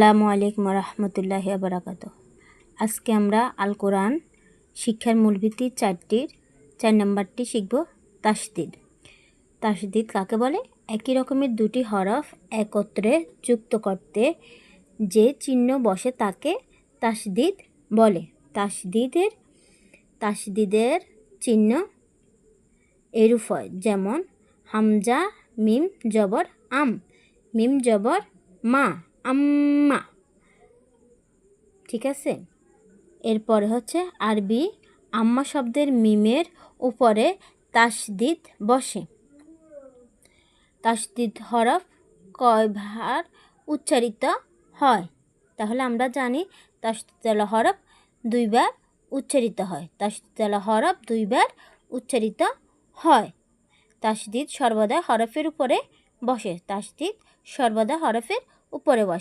আসসালামু আলাইকুম রহমতুল্লাহ বারাকাত আজকে আমরা আল কোরআন শিক্ষার মূলভিত্তি চারটির, চার নম্বরটি শিখব তাসদিদ। তাসদিদ কাকে বলে? একই রকমের দুটি হরফ একত্রে যুক্ত করতে যে চিহ্ন বসে তাকে তাসদিদ বলে। তাসদিদের তাসদিদের চিহ্ন এরূপ হয়, যেমন হামজা, মিম, জবর, আম, মিম, জবর, মা। আম্মা। ঠিক আছে? এরপরে হচ্ছে আরবি আম্মা শব্দের মিমের উপরে তাসদিদ বসে। তাসদিদ হরফ কয়বার উচ্চারিত হয়? তাহলে আমরা জানি তাসদিদ হরফ দুইবার উচ্চারিত হয়। তাসদিদ হরফ দুইবার উচ্চারিত হয়। তাসদিদ সর্বদা হরফের উপরে বসে। তাসদিদ সর্বদা হরফের উপরে বসে